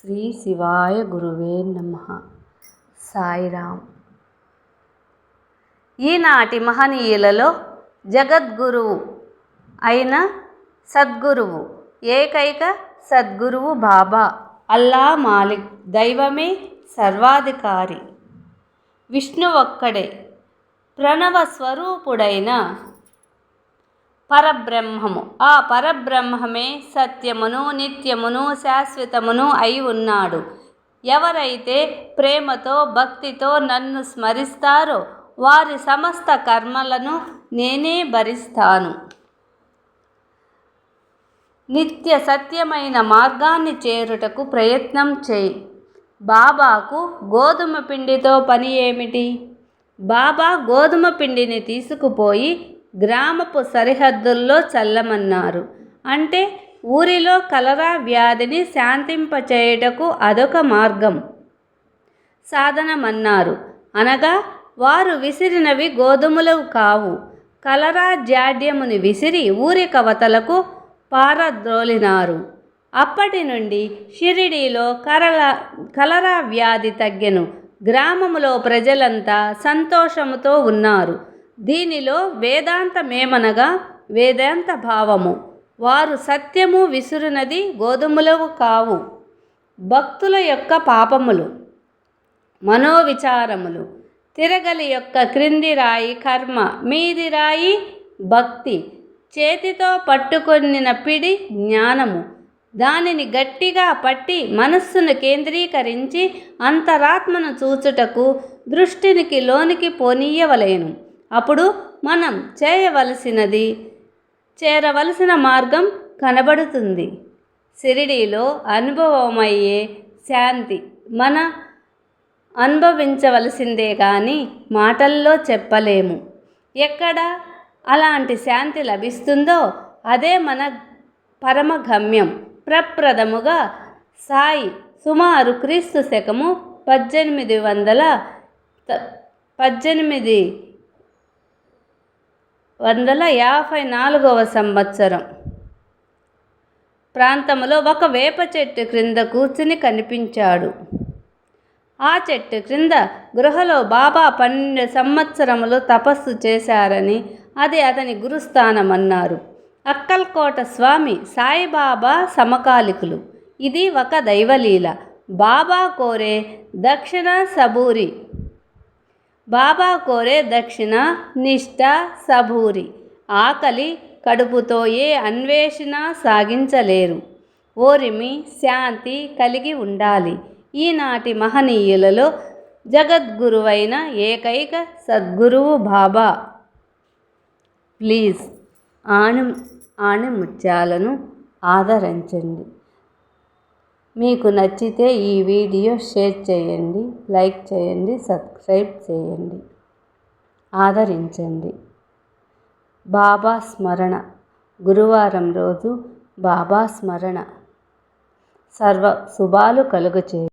శ్రీ శివాయ గురువే నమ. సాయిరామ్ ఈనాటి మహనీయులలో జగద్గురువు అయిన సద్గురువు ఏకైక సద్గురువు బాబా అల్లా మాలిక్ దైవమే సర్వాధికారి. విష్ణు ఒక్కడే ప్రణవ స్వరూపుడైన పరబ్రహ్మము. ఆ పరబ్రహ్మమే సత్యమును నిత్యమును శాశ్వతమును అయి ఉన్నాడు. ఎవరైతే ప్రేమతో భక్తితో నన్ను స్మరిస్తారో వారి సమస్త కర్మలను నేనే భరిస్తాను. నిత్య సత్యమైన మార్గాన్ని చేరుటకు ప్రయత్నం చేయి. బాబాకు గోధుమ పిండితో పని ఏమిటి? బాబా గోధుమ పిండిని తీసుకుపోయి గ్రామపు సరిహద్దుల్లో చల్లమన్నారు. అంటే ఊరిలో కలరా వ్యాధిని శాంతింపచేయుటకు అదొక మార్గం. సాధనమన్నారు. అనగా వారు విసిరినవి గోధుమలు కావు. కలరా జాడ్యముని విసిరి ఊరి కవతలకు పారద్రోలినారు. అప్పటి నుండి షిరిడీలో కరల కలరా వ్యాధి తగ్గెను. గ్రామములో ప్రజలంతా సంతోషముతో ఉన్నారు. దీనిలో వేదాంతమేమనగా వేదాంత భావము వారు సత్యము విసురునది గోధుమలవు కావు. భక్తుల యొక్క పాపములు మనోవిచారములు. తిరగలి యొక్క క్రింది రాయి కర్మ మీది రాయి భక్తి. చేతితో పట్టుకొనిన పిడి జ్ఞానము. దానిని గట్టిగా పట్టి మనస్సును కేంద్రీకరించి అంతరాత్మను చూచుటకు దృష్టినికి లోనికి పోనీయవలేను. అప్పుడు మనం చేయవలసినది చేరవలసిన మార్గం కనబడుతుంది. షిరిడీలో అనుభవమయ్యే శాంతి మన అనుభవించవలసిందే కానీ మాటల్లో చెప్పలేము. ఎక్కడ అలాంటి శాంతి లభిస్తుందో అదే మన పరమ గమ్యం ప్రప్రథముగా సాయి సుమారు క్రీస్తు శకము పద్దెనిమిది వందల పద్దెనిమిది వందల యాభై నాలుగవ సంవత్సరం. ప్రాంతంలో ఒక వేప చెట్టు క్రింద కూర్చుని కనిపించాడు. ఆ చెట్టు క్రింద గృహలో బాబా పన్నెండు సంవత్సరములు తపస్సు చేశారని అది అతని గురుస్థానమన్నారు. అక్కల్కోట స్వామి సాయిబాబా సమకాలికులు. ఇది ఒక దైవలీల. బాబా కోరే దక్షిణ సబూరి బాబా కోరే దక్షిణ నిష్ఠ సబూరి ఆకలి కడుపుతో ఏ అన్వేషణ సాగించలేరు. ఓరిమి శాంతి కలిగి ఉండాలి. ఈనాటి మహనీయులలో జగద్గురువైన ఏకైక సద్గురువు బాబా. ప్లీజ్ ఆణి ఆణిముత్యాలను ఆదరించండి. మీకు నచ్చితే ఈ వీడియో షేర్ చేయండి లైక్ చేయండి సబ్స్క్రైబ్ చేయండి. ఆదరించండి. బాబా స్మరణ. గురువారం రోజు బాబా స్మరణ. సర్వ శుభాలు కలుగచేయ